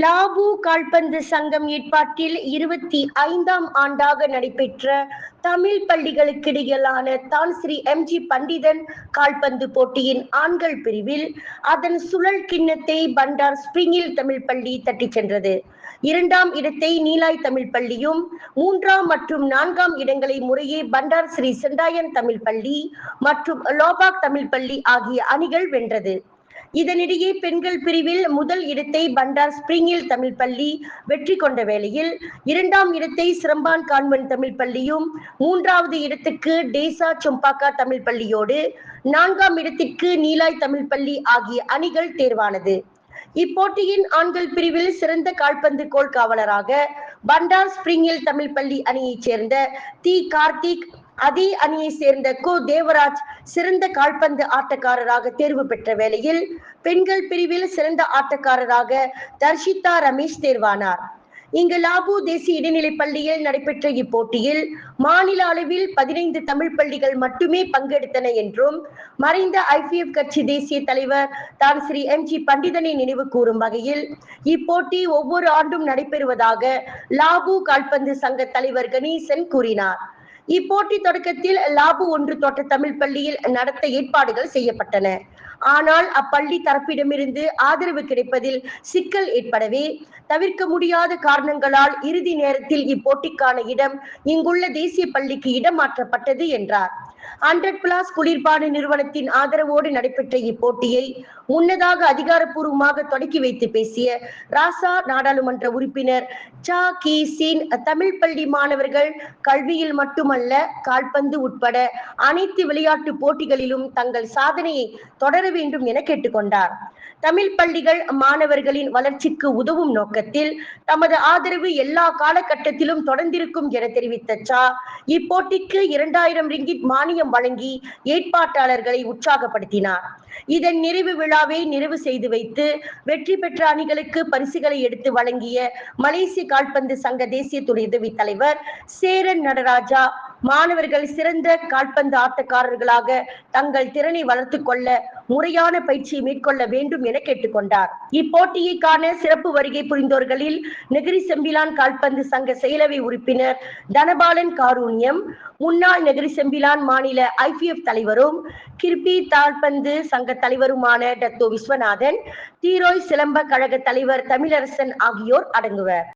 Lapu கால்பந்து சங்கம் ஏற்பாட்டில் இருபத்தி ஐந்தாம் ஆண்டாக நடைபெற்ற தமிழ் பள்ளிகளுக்கிடையிலான தான் ஸ்ரீ எம்ஜி பண்டிதன் கால்பந்து போட்டியின் ஆண்கள் பிரிவில் அதன் சுழல் கிண்ணத்தை பண்டார் ஸ்பிரிங்கில் தமிழ் பள்ளி தட்டிச் சென்றது. இரண்டாம் இடத்தை நீலாய் தமிழ் பள்ளியும் மூன்றாம் மற்றும் நான்காம் இடங்களை முறையே பண்டார் ஸ்ரீ செண்டாயன் தமிழ் பள்ளி மற்றும் லோபாக் தமிழ் பள்ளி ஆகிய அணிகள் வென்றது. இதனிடையே பெண்கள் பிரிவில் முதல் இடத்தை பண்டார் ஸ்பிரிங்கில் தமிழ் பள்ளி வெற்றி கொண்ட வேளையில் இரண்டாம் இடத்தை சிரம்பான் கான்வென்ட் தமிழ் பள்ளியும் மூன்றாவது இடத்துக்கு டேசா சொம்பாக்கா தமிழ் பள்ளியோடு நான்காம் இடத்திற்கு நீலாய் தமிழ் பள்ளி ஆகிய அணிகள் தேர்வானது. இப்போட்டியின் ஆண்கள் பிரிவில் சிறந்த கால்பந்து கோல் காவலராக பண்டார் ஸ்பிரிங்கில் தமிழ் பள்ளி அணியைச் சேர்ந்த தி கார்த்திக் அதே அணியை சேர்ந்த கோ தேவராஜ் சிறந்த கால்பந்து ஆட்டக்காரராக தேர்வு பெற்ற வேளையில் பெண்கள் பிரிவில் சிறந்த ஆட்டக்காரராக தர்ஷிதா ரமேஷ் தேர்வானார். இங்கு லாபு தேசிய இடைநிலைப் பள்ளியில் நடைபெற்ற இப்போட்டியில் மாநில அளவில் பதினைந்து தமிழ் பள்ளிகள் மட்டுமே பங்கெடுத்தன என்றும் மறைந்த ஐபிஎஃப் கட்சி தேசிய தலைவர் தான் ஸ்ரீ எம் ஜி பண்டிதனை நினைவு கூறும் வகையில் இப்போட்டி ஒவ்வொரு ஆண்டும் நடைபெறுவதாக லாபு கால்பந்து சங்க தலைவர் கணேசன் கூறினார். இப்போட்டி தொடக்கத்தில் லாபு ஒன்று தோட்ட தமிழ் பள்ளியில் நடத்த ஏற்பாடுகள் செய்யப்பட்டன. ஆனால் அப்பள்ளி தரப்பிடமிருந்து ஆதரவு கிடைப்பதில் சிக்கல் ஏற்படவே தவிர்க்க முடியாத காரணங்களால் இறுதி நேரத்தில் இப்போட்டிக்கான இடம் இங்குள்ள தேசிய பள்ளிக்கு இடம் மாற்றப்பட்டது என்றார். ஹண்ட்ரட் பிளாஸ் குளிர்பான நிறுவனத்தின் ஆதரவோடு நடைபெற்ற இப்போட்டியை முன்னதாக அதிகாரப்பூர்வமாக தொடக்கி வைத்து பேசிய ராசா நாடாளுமன்ற உறுப்பினர் சா கி சீன் தமிழ் பள்ளி மாணவர்கள் கல்வியில் மட்டுமல்ல கால்பந்து உட்பட அனைத்து விளையாட்டு போட்டிகளிலும் தங்கள் சாதனையை தொடர வேண்டும் என கேட்டுக்கொண்டார். தமிழ் பள்ளிகள் மாணவர்களின் வளர்ச்சிக்கு உதவும் நோக்கத்தில் தமது ஆதரவு எல்லா காலகட்டத்திலும் தொடர்ந்திருக்கும் என தெரிவித்த சா இப்போட்டிக்கு இரண்டாயிரம் ரிங்கிட் மானியம் வழங்கி ஏற்பாட்டாளர்களை உற்சாகப்படுத்தினார். இதன் நிறைவு விழாவை நிறைவு செய்து வைத்து வெற்றி பெற்ற அணிகளுக்கு பரிசுகளை எடுத்து வழங்கிய மலேசிய கால்பந்து சங்க தேசிய துணை உதவி தலைவர் சேரன் நடராஜா மாணவர்கள் சிறந்த கால்பந்து ஆட்டக்காரர்களாக தங்கள் திறனை வளர்த்துக் கொள்ள முறையான பயிற்சியை மேற்கொள்ள வேண்டும் என கேட்டுக்கொண்டார். இப்போட்டியை காண சிறப்பு வருகை புரிந்தோர்களில் நெகிரி செம்பிலான் கால்பந்து சங்க செயலவை உறுப்பினர் தனபாலன் காரூணியம் முன்னாள் நெகிரி செம்பிலான் மாநில ஐபிஎஃப் தலைவரும் கிருபி தாழ்பந்து சங்க தலைவருமான டத்தோ விஸ்வநாதன் தீரோய் சிலம்ப கழக தலைவர் தமிழரசன் ஆகியோர் அடங்குவர்.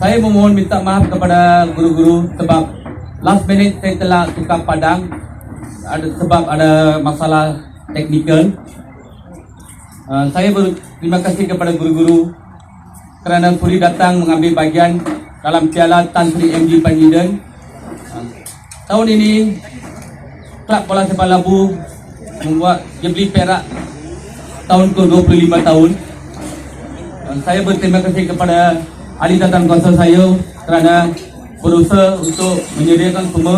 Saya memohon minta maaf kepada guru-guru sebab last minute saya telah tukar padang ada sebab ada masalah teknikal. Uh, saya berterima kasih kepada guru-guru kerana sudi datang mengambil bagian dalam piala Tan Sri MG Panjidan. Uh, tahun ini Klub Bola Sepak Labu membuat beli perak tahun ke-25 tahun. Uh, Saya berterima kasih kepada Ali datang kuasa saya kerana berusaha untuk menyediakan semua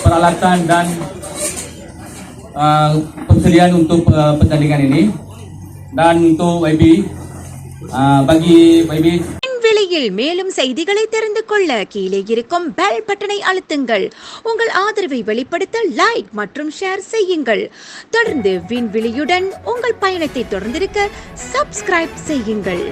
peralatan dan uh, persediaan untuk uh, pertandingan ini dan untuk YB uh, bagi YB விலையில் மேலும் செய்திகளை தெரிந்து கொள்ள கீழே இருக்கும் bell பட்டனை அழுத்துங்கள் உங்கள் ஆதரவை வெளிப்படுத்த லைக் மற்றும் ஷேர் செய்யுங்கள் தொடர்ந்து விண்வெளியுடன் உங்கள் பயணத்தை தொடர்ந்திருக்க சப்ஸ்கிரைப் செய்யுங்கள்